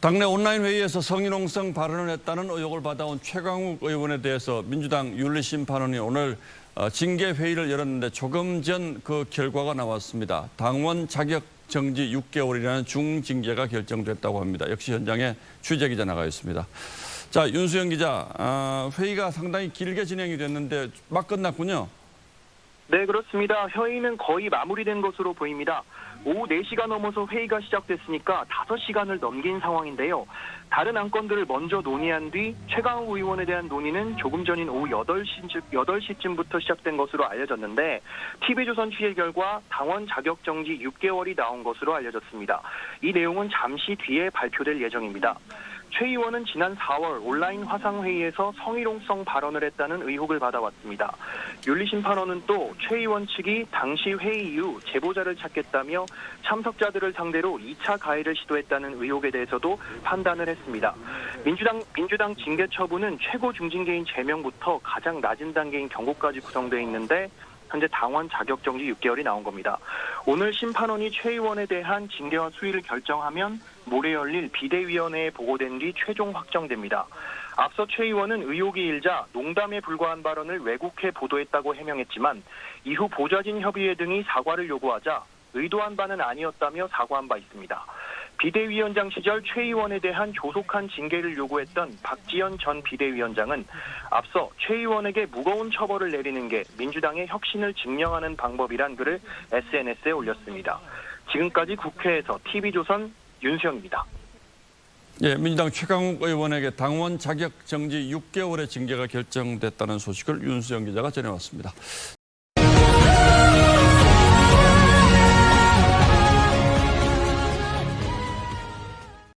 당내 온라인 회의에서 성희롱성 발언을 했다는 의혹을 받아온 최강욱 의원에 대해서 민주당 윤리심판원이 오늘 어, 징계 회의를 열었는데 조금 전 그 결과가 나왔습니다. 당원 자격 정지 6개월이라는 중징계가 결정됐다고 합니다. 역시 현장에 취재 기자 나가 있습니다. 자 윤수영 기자, 아, 회의가 상당히 길게 진행이 됐는데 막 끝났군요. 네, 그렇습니다. 회의는 거의 마무리된 것으로 보입니다. 오후 4시가 넘어서 회의가 시작됐으니까 5시간을 넘긴 상황인데요. 다른 안건들을 먼저 논의한 뒤 최강욱 의원에 대한 논의는 조금 전인 오후 8시, 8시쯤부터 시작된 것으로 알려졌는데 TV조선 취재 결과 당원 자격 정지 6개월이 나온 것으로 알려졌습니다. 이 내용은 잠시 뒤에 발표될 예정입니다. 최 의원은 지난 4월 온라인 화상회의에서 성희롱성 발언을 했다는 의혹을 받아왔습니다. 윤리심판원은 또 최 의원 측이 당시 회의 이후 제보자를 찾겠다며 참석자들을 상대로 2차 가해를 시도했다는 의혹에 대해서도 판단을 했습니다. 민주당 민주당 징계 처분은 최고 중징계인 제명부터 가장 낮은 단계인 경고까지 구성되어 있는데 현재 당원 자격 정지 6개월이 나온 겁니다. 오늘 심판원이 최 의원에 대한 징계와 수위를 결정하면 모레 열릴 비대위원회에 보고된 뒤 최종 확정됩니다. 앞서 최 의원은 의혹이 일자 농담에 불과한 발언을 왜곡해 보도했다고 해명했지만 이후 보좌진 협의회 등이 사과를 요구하자 의도한 바는 아니었다며 사과한 바 있습니다. 비대위원장 시절 최 의원에 대한 조속한 징계를 요구했던 박지원 전 비대위원장은 앞서 최 의원에게 무거운 처벌을 내리는 게 민주당의 혁신을 증명하는 방법이란 글을 SNS에 올렸습니다. 지금까지 국회에서 TV조선 윤수영입니다. 예, 민주당 최강욱 의원에게 당원 자격 정지 6개월의 징계가 결정됐다는 소식을 윤수영 기자가 전해왔습니다.